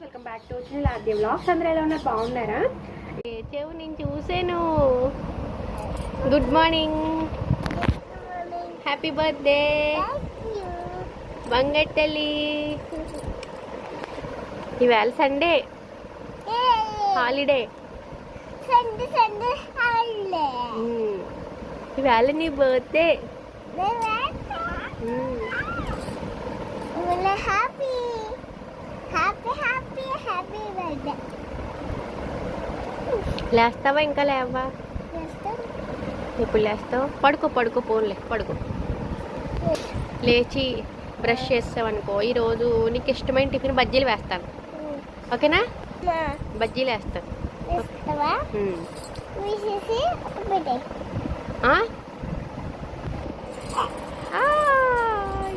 Guys welcome back to వచ్చిన లాద్య vlogs అందరూ ఎలా ఉన్నారు? బాగున్నారా? ఏ చెవు నేను చూసాను. గుడ్ మార్నింగ్ హ్యాపీ బర్త్డే బంగట్టెల్లి ఇవాళ Sunday holiday Sunday Sunday holiday ఇవాళ నీ బర్త్డే లేస్తావా ఇంకా లేవా? ఎప్పుడు లేస్తావు? పడుకో పడుకో పోన్లే పడుకో. లేచి బ్రష్ చేస్తావనుకో ఈరోజు నీకు ఇష్టమైన టిఫిన్ బజ్జీలు వేస్తాను. ఓకేనా? బజ్జీలు వేస్తాను ఇస్తావా ఉమ్. వేసేసి ఒక పెట్టే ఆ? ఆయ్.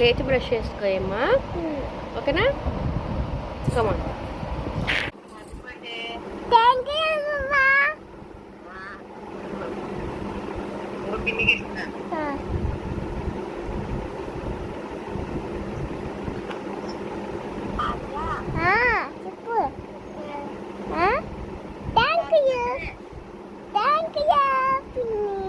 లేచి బ్రష్ చేసుకోయమ్మా ఓకేనా కమా థ్యాంక్ యూ అమ్మా చెప్పు థ్యాంక్ యూ థ్యాంక్ యూ పిన్ని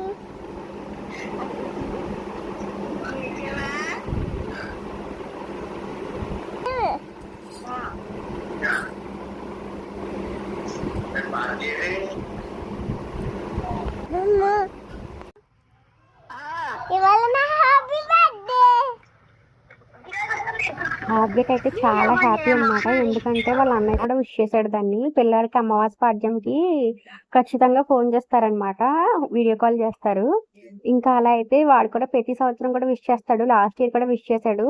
ఇవాళ నా హ్యాపీ బర్త్డే ఆబ్జెక్ట్ అయితే చాలా హ్యాపీ అన్నమాట. ఎందుకంటే వాళ్ళ అన్నయ్య కూడా విష్ చేశాడు దాన్ని. పిల్లలకి అమావాస్య పాడ్యంకి ఖచ్చితంగా ఫోన్ చేస్తారనమాట వీడియో కాల్ చేస్తారు. ఇంకా అలా అయితే వాడు కూడా ప్రతి సంవత్సరం కూడా విష్ చేస్తాడు. లాస్ట్ ఇయర్ కూడా విష్ చేశాడు.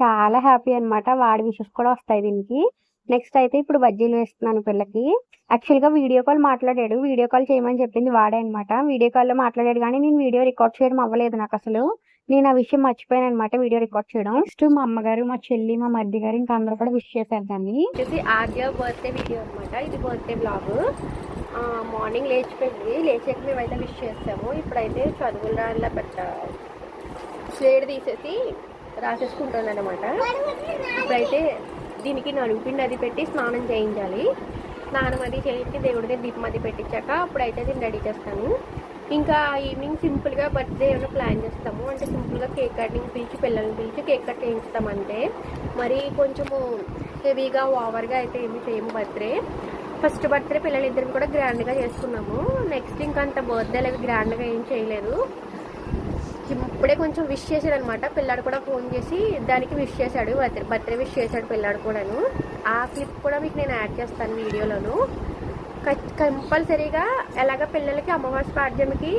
చాలా హ్యాపీ అన్నమాట. వాడి విషెస్ కూడా వస్తాయి దీనికి. నెక్స్ట్ అయితే ఇప్పుడు బజ్జీలు వేస్తున్నాను పిల్లకి యాక్చువల్గా వీడియో కాల్ మాట్లాడాడు. వీడియో కాల్ చేయమని చెప్పింది వాడే అనమాట వీడియో కాల్లో మాట్లాడాడు కానీ నేను వీడియో రికార్డ్ చేయడం అవ్వలేదు నాకు అసలు. నేను ఆ విషయం మర్చిపోయాను అనమాట వీడియో రికార్డ్ చేయడం. నెక్స్ట్ మా అమ్మగారు మా చెల్లి మా మరిది గారు ఇంకా అందరూ కూడా విష్ చేశారు దాన్ని. వచ్చేసి ఆద్య బర్త్డే వీడియో అనమాట ఇది బర్త్డే బ్లాగ్ మార్నింగ్ లేచిపోయింది. లేచాక మేమైతే విష్ చేస్తాము ఇప్పుడైతే చదువుల దానిలో పెట్ట స్లేడ్ తీసేసి రాసేసుకుంటాను అనమాట ఇప్పుడైతే దీనికి నలుగుపిండి అది పెట్టి స్నానం చేయించాలి. స్నానం అది చేయించి దేవుడికి దీపం అది పెట్టించాక అప్పుడైతే దీన్ని రెడీ చేస్తాను. ఇంకా ఈవినింగ్ సింపుల్గా బర్త్డే ఏమైనా ప్లాన్ చేస్తాము. అంటే సింపుల్గా కేక్ కటింగ్ పిలిచి పిల్లల్ని పిలిచి కేక్ కట్ చేయించుతామంటే. అంతే మరి కొంచెము హెవీగా ఓవర్గా అయితే ఏమి చేయము బర్త్డే. ఫస్ట్ బర్త్డే పిల్లలిద్దరిని కూడా గ్రాండ్గా చేసుకున్నాము. నెక్స్ట్ ఇంకా అంత బర్త్డే అవి గ్రాండ్గా ఏం చేయలేదు. ఇప్పుడే కొంచెం విష్ చేశాడు అనమాట పిల్లాడు కూడా ఫోన్ చేసి దానికి విష్ చేశాడు. బర్త్డే బర్త్డే విష్ చేశాడు పిల్లాడు కూడాను. ఆ క్లిప్ కూడా మీకు నేను యాడ్ చేస్తాను వీడియోలోను. కంపల్సరీగా ఎలాగ పిల్లలకి అమ్మవారి పాఠ్యంకి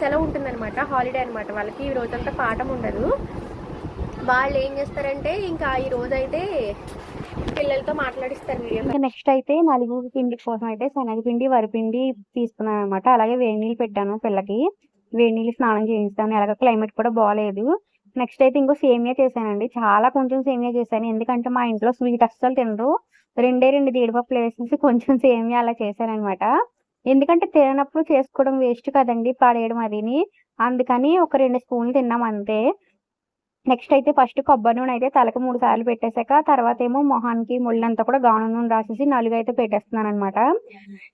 సెలవు ఉంటుందన్నమాట. హాలిడే అనమాట వాళ్ళకి ఈ రోజంతా పాఠం ఉండదు. వాళ్ళు ఏం చేస్తారంటే ఇంకా ఈ రోజు అయితే పిల్లలతో మాట్లాడిస్తారు వీడియో ఇంకా నెక్స్ట్ అయితే నలుగు పిండి కోసం అయితే శనగపిండి వరిపిండి తీసుకున్నాను అనమాట అలాగే వేడి నీళ్ళు పెట్టాను పిల్లకి. వేడి నీళ్ళు స్నానం చేయిస్తాను. ఎలాగ క్లైమేట్ కూడా బాగాలేదు నెక్స్ట్ అయితే ఇంకో సేమియా చేశానండి. చాలా కొంచెం సేమియా చేశాను. ఎందుకంటే మా ఇంట్లో స్వీట్ అస్సలు తినరు. రెండే రెండు జీడిపప్పులు వేసేసి కొంచెం సేమియా అలా చేశానమాట ఎందుకంటే తిననప్పుడు చేసుకోవడం వేస్ట్ కదండి పడేయడం అదిని. అందుకని ఒక రెండు స్పూన్లు తిన్నాం అంతే. నెక్స్ట్ అయితే ఫస్ట్ కొబ్బరి నూనె అయితే తలకు మూడు సార్లు పెట్టేశాక తర్వాత ఏమో మొహానికి ముళ్ళంతా కూడా గాను నూనె రాసేసి నలుగు అయితే పెట్టేస్తున్నాను అనమాట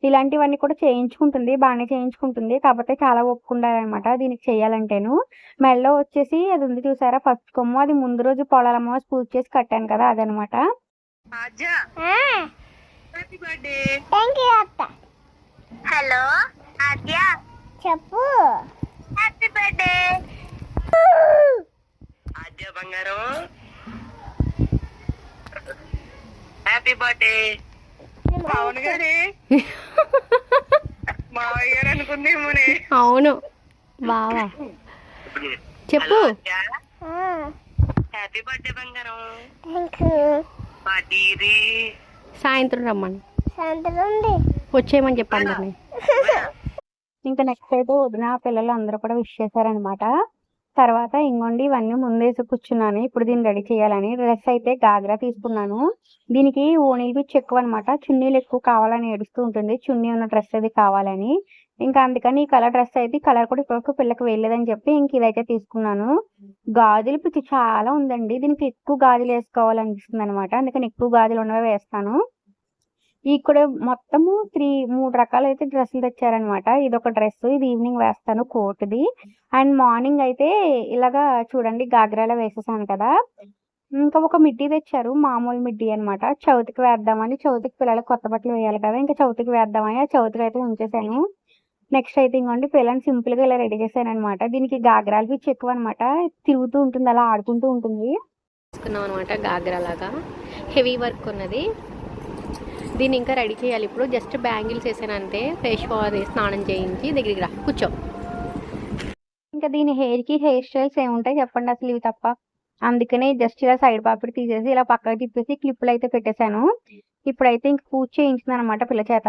ఇలాంటివన్నీ కూడా చేయించుకుంటుంది బాగానే చేయించుకుంటుంది. కాకపోతే చాలా ఒప్పుకుండాలన్నమాట దీనికి చేయాలంటేను. మెడలో వచ్చేసి అది ఉంది చూసారా ఫస్ట్ కొమ్ము. అది ముందు రోజు పొలాలమ్మ పూజ చేసి కట్టాను కదా అదనమాట. థ్యాంక్ యూ అత్త. హలో ఆద్య. చెప్పు. హ్యాపీ బర్త్డే ఆద్య బంగారం. హ్యాపీ బర్త్డే అవును గారి మావయ్య గారు అనుకుందేమోనే. అవును. బావా. చెప్పు. హ్యాపీ బర్త్డే బంగారం. థ్యాంక్ యూ పాటీరి సాయంత్రం రమ్మని. వచ్చేయమని చెప్పండి అందరినీ ఇంకా నెక్స్ట్ అయితే వదిన పిల్లలు అందరూ కూడా విష్ చేశారనమాట తర్వాత ఇంకోండి ఇవన్నీ ముందేసి కూర్చున్నాను ఇప్పుడు దీన్ని రెడీ చేయాలని డ్రెస్ అయితే గాగ్రా తీసుకున్నాను. దీనికి ఓణీలు పిచ్చి ఎక్కువ అనమాట చున్నీలు ఎక్కువ కావాలని ఏడుస్తూ ఉంటుంది. చున్నీ ఉన్న డ్రెస్ అది కావాలని. ఇంకా అందుకని ఈ కలర్ డ్రెస్ అయితే ఈ కలర్ కూడా ఇప్పటివరకు పిల్లకి వేయలేదని చెప్పి ఇంక ఇదైతే తీసుకున్నాను. గాజులు పిచ్చి చాలా ఉందండి. దీనికి ఎక్కువ గాజులు వేసుకోవాలనిపిస్తుంది అనమాట అందుకని ఎక్కువ గాజులు ఉన్నవే వేస్తాను. ఇక్కడ మొత్తము త్రీ మూడు రకాలు అయితే డ్రెస్సులు తెచ్చారనమాట ఇది ఒక డ్రెస్ ఇది ఈవినింగ్ వేస్తాను కోట్ది. అండ్ మార్నింగ్ అయితే ఇలాగా చూడండి గాగ్రాలో వేసేసాను కదా. ఇంకా ఒక మిడ్డీ తెచ్చారు. మామూలు మిడ్డీ అన్నమాట. చవితికి వేద్దామని చవితికి పిల్లలకి కొత్త బట్టలు వేయాలి కదా. ఇంకా చవితికి వేద్దామని ఆ చవితికి అయితే ఉంచేసాను. నెక్స్ట్ అయితే ఇంకోండి పిల్లల్ని సింపుల్గా ఇలా రెడీ చేశాను అనమాట దీనికి గాగ్రాలు పిచ్చి ఎక్కువ అనమాట తిరుగుతూ ఉంటుంది అలా ఆడుకుంటూ ఉంటుంది. తీసుకున్నాం అనమాట గాగ్రా లాగా. హెవీ వర్క్ ఉన్నది. దీన్ని ఇంకా రెడీ చేయాలి. ఇప్పుడు జస్ట్ బ్యాంగిల్స్ వేసాను అంతే. ఫేస్ వాష్ స్నానం చేయించి దగ్గరికి రా. కూర్చో. ఇంకా దీని హెయిర్కి హెయిర్ స్టైల్స్ ఏముంటాయి చెప్పండి అసలు ఇవి తప్ప. అందుకనే జస్ట్ ఇలా సైడ్ పాపిడి తీసేసి ఇలా పక్కకి తిప్పేసి క్లిప్లు అయితే పెట్టేశాను. ఇప్పుడైతే ఇంక పూజ చేయించింది అనమాట పిల్ల చేత.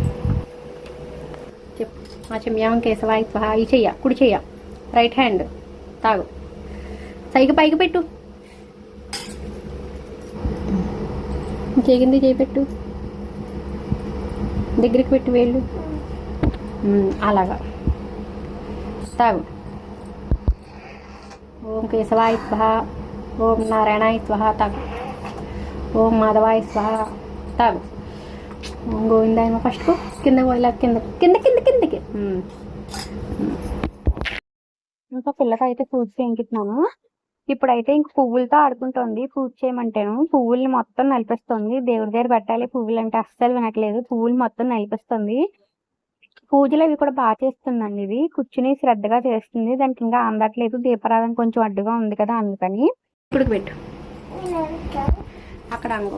చెప్పు మా చెమ్యాం కేశవాయి స్వహ ఈ చెయ్య కుడి చెయ్య. రైట్ హ్యాండ్ తాగు. సైకి పైకి పెట్టు. చేగింది చేయి పెట్టు దగ్గరికి పెట్టు వేళ్ళు. అలాగా. తాగు. ఓం కేశవాయ స్వహ ఓం నారాయణాయ స్వహ తాగు. ఓం మాధవాయ స్వహ తాగు. ఓం గోవిందాయ ఫస్ట్ కింద పోయిలా కింద. కింద కింద కిందకి. ఇంకా పిల్లకి అయితే పూజ చేయించుతున్నాను. ఇప్పుడైతే ఇంక పువ్వులతో ఆడుకుంటోంది. పూజ చేయమంటాను. పువ్వుల్ని మొత్తం నలిపిస్తుంది. దేవుడి దగ్గర పెట్టాలి. పువ్వులు అంటే అస్సలు వినట్లేదు. పువ్వులు మొత్తం నలిపిస్తుంది. పూజలు అవి కూడా బాగా చేస్తుందండి ఇది. కూర్చుని శ్రద్ధగా చేస్తుంది. దానికి ఇంకా అందట్లేదు. దీపారాధన కొంచెం అడ్డుగా ఉంది కదా అందుకని. ఇప్పుడుకి పెట్టు. అక్కడ ఉమ్,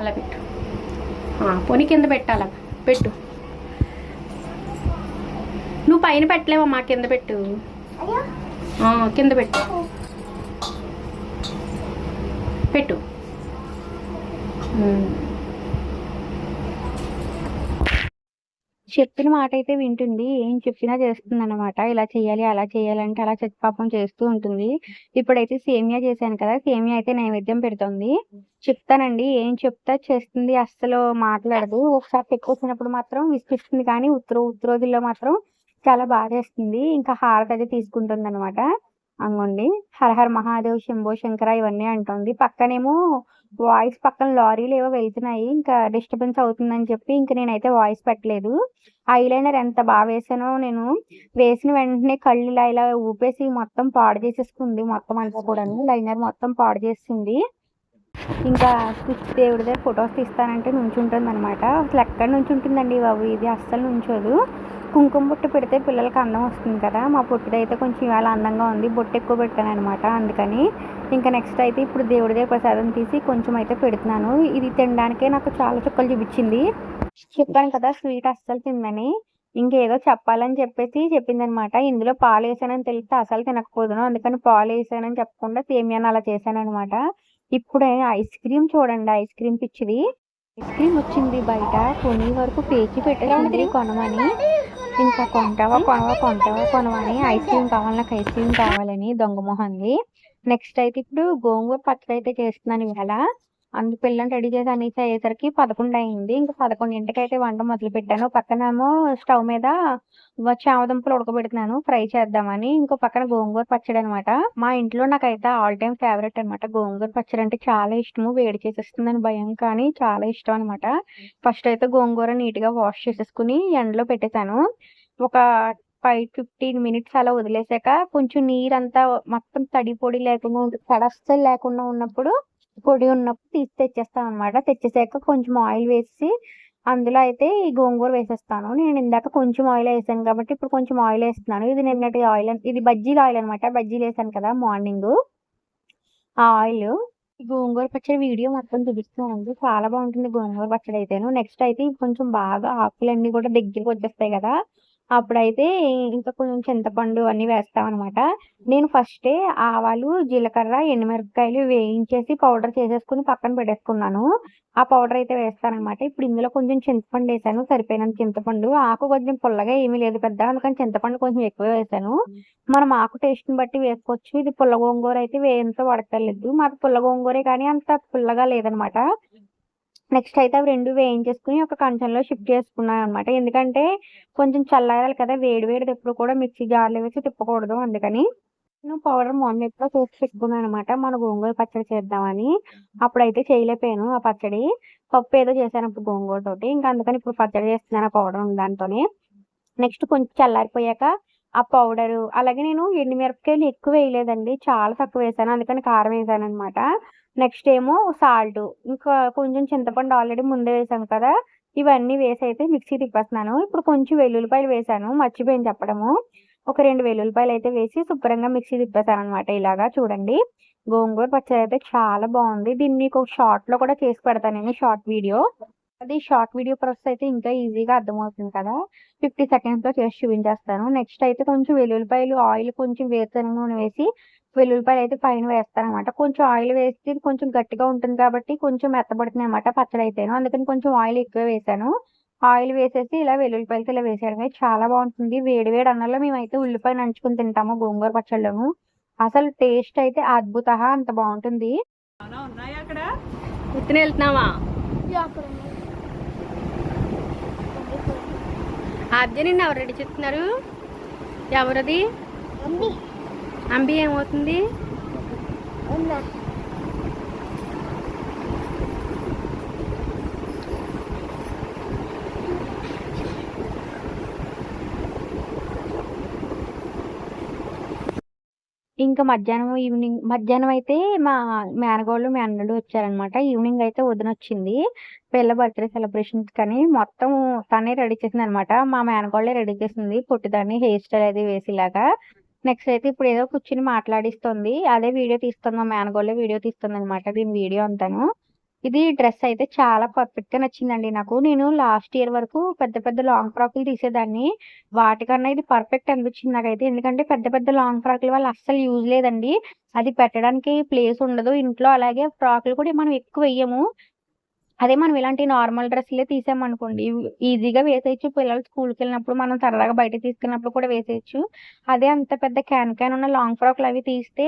అలా పెట్టు. పొని కింద పెట్టాల? పెట్టు. నువ్వు పైన పెట్టలేవమ్మా కింద పెట్టు. కింద పెట్టు. పెట్టు. చెప్పిన మాట అయితే వింటుంది. ఏం చెప్పినా చేస్తుంది అనమాట ఇలా చేయాలి అలా చేయాలంటే అలా చెప్పి పాపం చేస్తూ ఉంటుంది. ఇప్పుడైతే సేమియా చేశాను కదా సేమియా అయితే నైవేద్యం పెడుతుంది. చెప్తానండి. ఏం చెప్తా చేస్తుంది అస్సలు మాట్లాడదు. ఒకసారి ఎక్కువ వచ్చినప్పుడు మాత్రం విసిపిస్తుంది కానీ ఉత్తర ఉత్తరోజుల్లో మాత్రం చాలా బాగా చేస్తుంది ఇంకా హారతి అయితే తీసుకుంటుంది అనమాట అంగండి హరహర మహాదేవ్ శంభో శంకర ఇవన్నీ అంటుంది. పక్కనేమో వాయిస్ పక్కన లారీలు ఏవో వెళ్తున్నాయి. ఇంకా డిస్టర్బెన్స్ అవుతుందని చెప్పి ఇంకా నేనైతే వాయిస్ పెట్టలేదు. ఐలైనర్ ఎంత బాగా వేసానో నేను వేసిన వెంటనే కళ్ళు ఇలా ఇలా ఊపేసి మొత్తం పాడు చేసేసుకుంది. మొత్తం అంతా కూడాను లైనర్ మొత్తం పాడు చేసింది. ఇంకా స్విచ్ దేవుడి దగ్గర ఫొటోస్ తీస్తానంటే నుంచుంటుంది అనమాట అసలు ఎక్కడ నుంచుంటుందండి బాబు? ఇది అస్సలు నుంచోదు. కుంకుమ బొట్టు పెడితే పిల్లలకి అందం వస్తుంది కదా. మా పొట్టుదైతే కొంచెం ఇవాళ అందంగా ఉంది. బొట్టు ఎక్కువ పెట్టాను అనమాట అందుకని. ఇంకా నెక్స్ట్ అయితే ఇప్పుడు దేవుడి దగ్గర ప్రసాదం తీసి కొంచెం అయితే పెడుతున్నాను. ఇది తినడానికే నాకు చాలా చుక్కలు చూపించింది. చెప్పాను కదా స్వీట్ అస్సలు తిందని ఇంకేదో చెప్పాలని చెప్పేసి చెప్పింది అనమాట ఇందులో పాలు వేసానని తెలిస్తే అసలు తినకపోదును. అందుకని పాలు వేసానని చెప్పకుండా సేమియాని అలా చేశాను అనమాట ఇప్పుడే ఐస్ క్రీమ్ చూడండి ఐస్ క్రీమ్ పిచ్చిది. ఐస్ క్రీమ్ వచ్చింది బయట. కొన్ని వరకు పేచి పెట్టేసింది కొనమని. ఇంకా కొంటావా కొనవా కొంటావా కొనవని ఐస్ క్రీమ్ కావాలి నాకు ఐస్ క్రీమ్ కావాలని దొంగ మొహంది నెక్స్ట్ అయితే ఇప్పుడు గోంగూర పచ్చడి అయితే చేస్తున్నాను ఇవాళ. అందు పిల్లని రెడీ చేసి అనేసి అయ్యేసరికి పదకొండు అయింది. ఇంకా పదకొండింటికి అయితే వంట మొదలు పెట్టాను పక్కనేమో స్టవ్ మీద వ- చామదుంపలు ఉడకబెడుతున్నాను. ఫ్రై చేద్దామని ఇంకో పక్కన గోంగూర పచ్చడి అనమాట మా ఇంట్లో నాకైతే ఆల్ టైమ్ ఫేవరెట్ అనమాట గోంగూర పచ్చడి అంటే చాలా ఇష్టము. వేడి చేసేస్తుందని భయం కానీ చాలా ఇష్టం అనమాట ఫస్ట్ అయితే గోంగూర నీట్గా వాష్ చేసేసుకుని ఎండలో పెట్టేశాను. ఒక ఫైవ్ ఫిఫ్టీన్ మినిట్స్ అలా వదిలేసాక కొంచెం నీరంతా మొత్తం తడి పొడి లేకుండా ఉంటుంది తడి అస్సలు లేకుండా ఉన్నప్పుడు పొడి ఉన్నప్పుడు తీసి తెచ్చేస్తాను అనమాట తెచ్చేసాక కొంచెం ఆయిల్ వేసి అందులో అయితే ఈ గోంగూర వేసేస్తాను. నేను ఇందాక కొంచెం ఆయిల్ వేసాను కాబట్టి ఇప్పుడు కొంచెం ఆయిల్ వేస్తున్నాను. ఇది నిన్నటి ఆయిల్ ఇది బజ్జీల ఆయిల్ అనమాట బజ్జీలు వేసాను కదా మార్నింగ్. ఆ ఆయిల్ ఈ గోంగూర పచ్చడి వీడియో మొత్తం చూపిస్తున్నానండి చాలా బాగుంటుంది గోంగూర పచ్చడి అయితేను. నెక్స్ట్ అయితే కొంచెం బాగా ఆకులన్నీ కూడా దగ్గరికి వచ్చేస్తాయి కదా. అప్పుడైతే ఇంకా కొంచెం చింతపండు అన్నీ వేస్తాం అనమాట నేను ఫస్టే ఆవాలు జీలకర్ర ఎండుమిరపకాయలు వేయించేసి పౌడర్ చేసేసుకుని పక్కన పెట్టేసుకున్నాను. ఆ పౌడర్ అయితే వేస్తానమాట ఇప్పుడు ఇందులో కొంచెం చింతపండు వేసాను. సరిపోయినంత చింతపండు. ఆకు కొంచెం పుల్లగా ఏమీ లేదు పెద్ద అందుకని చింతపండు కొంచెం ఎక్కువ వేసాను. మనం ఆకు టేస్ట్ని బట్టి వేసుకోవచ్చు. ఇది పుల్ల గోంగూర అయితే వేయంతో పడతలేదు మాకు పుల్ల గోంగూరే కానీ అంత పుల్లగా లేదనమాట. నెక్స్ట్ అయితే అవి రెండు వేయించేసుకుని ఒక కంచంలో షిఫ్ట్ చేసుకున్నాను అనమాట ఎందుకంటే కొంచెం చల్లారాలి కదా వేడి వేడిది ఎప్పుడు కూడా మిక్సీ జార్లో వేసి తిప్పకూడదు అందుకని. నేను పౌడర్ మొన్న ఎప్పుడో చేసి పెట్టుకున్నాను అనమాట మన గోంగూర పచ్చడి చేద్దామని. అప్పుడైతే చేయలేకపోయాను ఆ పచ్చడి. పప్పు ఏదో చేశాను అప్పుడు గోంగూర తోటి ఇంకా అందుకని ఇప్పుడు పచ్చడి చేస్తున్నాను ఆ పౌడర్ దాంతోనే. నెక్స్ట్ కొంచెం చల్లారిపోయాక ఆ పౌడరు అలాగే నేను ఎండుమిరపకాయలు ఎక్కువ వేయలేదండి చాలా తక్కువ వేసాను అందుకని కారం వేసాను అనమాట నెక్స్ట్ ఏమో సాల్ట్. ఇంకా కొంచెం చింతపండు ఆల్రెడీ ముందే వేసాను కదా ఇవన్నీ వేసి అయితే మిక్సీ తిప్పేస్తున్నాను. ఇప్పుడు కొంచెం వెల్లుల్లిపాయలు వేసాను మర్చిపోయింది చెప్పడము. ఒక రెండు వెల్లుల్లిపాయలు అయితే వేసి శుభ్రంగా మిక్సీ తిప్పేసాను అనమాట ఇలాగా చూడండి. గోంగూర పచ్చడి అయితే చాలా బాగుంది. దీన్ని మీకు ఒక షార్ట్లో కూడా చేసి పెడతాను నేను షార్ట్ వీడియో. అది షార్ట్ వీడియో ప్రాసెస్ అయితే ఇంకా ఈజీగా అర్థమవుతుంది కదా. ఫిఫ్టీ సెకండ్స్లో చేసి చూపించేస్తాను. నెక్స్ట్ అయితే కొంచెం వెల్లుల్లిపాయలు ఆయిల్ కొంచెం వేరుశనగ నూనె వేసి వెల్లుల్లిపాయలు అయితే పైన వేస్తాను అనమాట కొంచెం ఆయిల్ వేస్తే ఇది కొంచెం గట్టిగా ఉంటుంది కాబట్టి కొంచెం మెత్తబడుతుంది అనమాట పచ్చడి అయితేను అందుకని కొంచెం ఆయిల్ ఎక్కువ వేసాను. ఆయిల్ వేసేసి ఇలా వెల్లుల్లిపాయలతో ఇలా వేసేయడమే చాలా బాగుంటుంది. వేడి వేడి అన్నంలో మేమైతే ఉల్లిపాయ నంచుకుని తింటాము గోంగూర పచ్చళ్ళను. అసలు టేస్ట్ అయితే అద్భుత అంత బాగుంటుంది. ఉత్తిన వెళ్తున్నావా? అర్జున్ నిన్న ఎవరు రెడీ చెప్తున్నారు ఎవరది? అంబి ఏమవుతుంది? ఇంకా మధ్యాహ్నం ఈవినింగ్ మధ్యాహ్నం అయితే మా మేనగోళ్ళు మేనల్లుడు వచ్చారనమాట ఈవినింగ్ అయితే వదిన వచ్చింది. పిల్ల బర్త్డే సెలబ్రేషన్స్ కానీ మొత్తం తనే రెడీ చేసింది అనమాట మా మేనగోళ్ళే రెడీ చేసింది. పొట్టిదాన్ని హెయిర్ స్టైల్ అది వేసేలాగా. నెక్స్ట్ అయితే ఇప్పుడు ఏదో కూర్చుని మాట్లాడిస్తుంది. అదే వీడియో తీస్తుంది మా మేనగోళ్ళే వీడియో తీస్తుంది అనమాట దీని వీడియో అంతాను. ఇది డ్రెస్ అయితే చాలా పర్ఫెక్ట్గా నచ్చిందండి నాకు. నేను లాస్ట్ ఇయర్ వరకు పెద్ద పెద్ద లాంగ్ ఫ్రాక్లు తీసేదాన్ని. వాటికన్నా ఇది పర్ఫెక్ట్ అనిపించింది నాకైతే. ఎందుకంటే పెద్ద పెద్ద లాంగ్ ఫ్రాక్ల వల్ల అస్సలు యూజ్ లేదండి. అది పెట్టడానికి ప్లేస్ ఉండదు. ఇంట్లో అలాగే ఫ్రాక్లు కూడా మనం ఎక్కువ వెయ్యము. అదే మనం ఇలాంటి నార్మల్ డ్రెస్లే తీసామనుకోండి ఈజీగా వేసేయచ్చు. పిల్లలు స్కూల్కి వెళ్ళినప్పుడు మనం సరదాగా బయట తీసుకెళ్ళినప్పుడు కూడా వేసేయచ్చు. అదే అంత పెద్ద క్యాన్ క్యాన్ ఉన్న లాంగ్ ఫ్రాక్లు అవి తీస్తే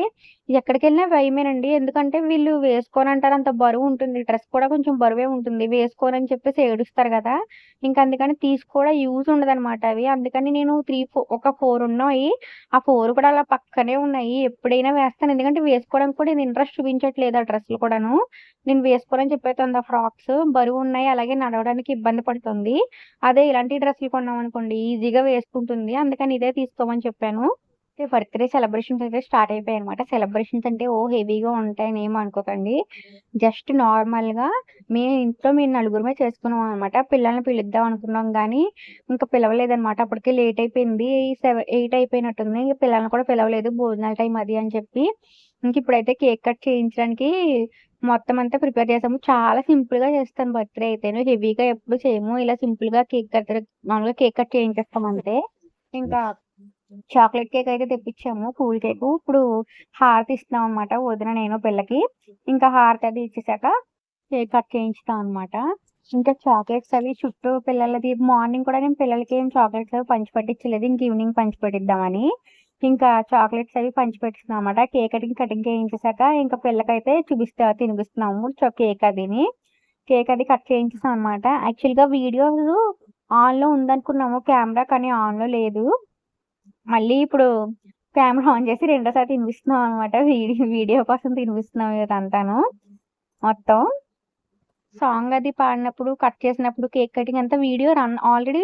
ఎక్కడికి వెళ్ళినా భయమేనండి ఎందుకంటే వీళ్ళు వేసుకోని అంటారు అంత బరువు ఉంటుంది. డ్రెస్ కూడా కొంచెం బరువే ఉంటుంది. వేసుకోనని చెప్పేసి ఏడుస్తారు కదా. ఇంకా అందుకని తీసి కూడా యూజ్ ఉండదన్నమాట అవి. అందుకని నేను త్రీ ఫోర్ ఒక ఫోర్ ఉన్నాయి. ఆ ఫోర్ కూడా అలా పక్కనే ఉన్నాయి. ఎప్పుడైనా వేస్తాను. ఎందుకంటే వేసుకోవడానికి కూడా నేను ఇంట్రెస్ట్ చూపించట్లేదు ఆ డ్రెస్సులు కూడాను. నేను వేసుకోనని చెప్పేది ఆ ఫ్రాక్స్ బరువు ఉన్నాయి అలాగే నడవడానికి ఇబ్బంది పడుతుంది. అదే ఇలాంటి డ్రెస్సులు కొన్నాం అనుకోండి ఈజీగా వేసుకుంటుంది. అందుకని ఇదే తీసుకోమని చెప్పాను. బర్త్డే సెలబ్రేషన్స్ అయితే స్టార్ట్ అయిపోయాయి అనమాట సెలబ్రేషన్స్ అంటే ఓ హెవీగా ఉంటాయని ఏం అనుకోకండి. జస్ట్ నార్మల్గా మేము ఇంట్లో మేము నలుగురమే చేసుకున్నాం అనమాట పిల్లల్ని పిలుద్దాం అనుకున్నాం కానీ ఇంకా పిలవలేదనమాట అప్పటికే లేట్ అయిపోయింది. సెవెన్ ఎయిట్ అయిపోయినట్టుంది. ఇంకా పిల్లల్ని కూడా పిలవలేదు. భోజనాల టైం అది అని చెప్పి. ఇంక ఇప్పుడైతే కేక్ కట్ చేయించడానికి మొత్తం అంతా ప్రిపేర్ చేసాము. చాలా సింపుల్గా చేస్తాను బర్త్డే అయితే హెవీగా ఎప్పుడు చేయము. ఇలా సింపుల్గా కేక్ కట్ మామూలుగా కేక్ కట్ చేయించేస్తాం అంతే. ఇంకా చాక్లెట్ కేక్ అయితే తెప్పించాము. Cool cake. ఇప్పుడు హారతి ఇస్తున్నాం అనమాట వదిన నేను పిల్లకి. ఇంకా హారతి అది ఇచ్చేసాక కేక్ కట్ చేయించుతాం అనమాట ఇంకా చాక్లెట్స్ అవి చుట్టూ పిల్లలది మార్నింగ్ కూడా నేను పిల్లలకి ఏం చాక్లెట్స్ అవి పంచి పట్టించలేదు. ఇంక ఈవినింగ్ పంచి పెట్టిద్దామని. ఇంకా చాక్లెట్స్ అవి పంచి అనమాట కేక్ కటింగ్ కటింగ్ చేయించేసాక ఇంకా పిల్లకైతే చూపిస్తా తినిపిస్తున్నాము. కేక్ అదిని. కేక్ అది కట్ చేయించేసాం అనమాట యాక్చువల్గా వీడియో ఉందనుకున్నాము కెమెరా కానీ ఆన్లో లేదు. మళ్ళీ ఇప్పుడు కెమెరా ఆన్ చేసి రెండోసారి తినిపిస్తున్నాం అనమాట వీడియో వీడియో కోసం తినిపిస్తున్నాం ఇదంతాను. మొత్తం. సాంగ్ అది పాడినప్పుడు కట్ చేసినప్పుడు కేక్ కటింగ్ అంతా video run already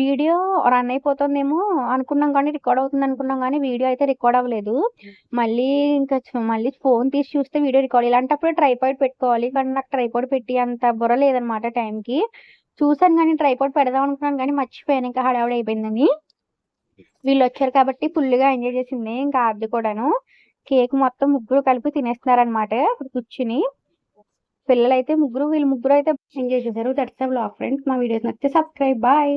video run అయిపోతుందేమో అనుకున్నాం కానీ రికార్డ్ అవుతుంది అనుకున్నాం కానీ వీడియో అయితే రికార్డ్ అవ్వలేదు. మళ్ళీ ఇంకా మళ్ళీ ఫోన్ తీసి చూస్తే వీడియో రికార్డ్. ఇలాంటప్పుడు ట్రైపాడ్ పెట్టుకోవాలి కానీ నాకు ట్రైపాడ్ పెట్టి అంత బుర్ర లేదనమాట టైంకి. చూసాను కానీ ట్రైపాడ్ పెడదాం అనుకున్నాను కానీ మర్చిపోయాను. ఇంకా హడావుడి అయిపోయిందని. వీళ్ళు వచ్చారు కాబట్టి ఫుల్గా ఎంజాయ్ చేసింది ఇంకా అది కూడాను. కేక్ మొత్తం ముగ్గురు కలిపి తినేస్తున్నారనమాట ఇప్పుడు కూర్చుని. పిల్లలైతే ముగ్గురు వీళ్ళు ముగ్గురు అయితే ఎంజాయ్ చేశారు. దట్స్ బ్లాగ్ ఫ్రెండ్స్ మా వీడియోస్ నచ్చితే సబ్స్క్రైబ్ బాయ్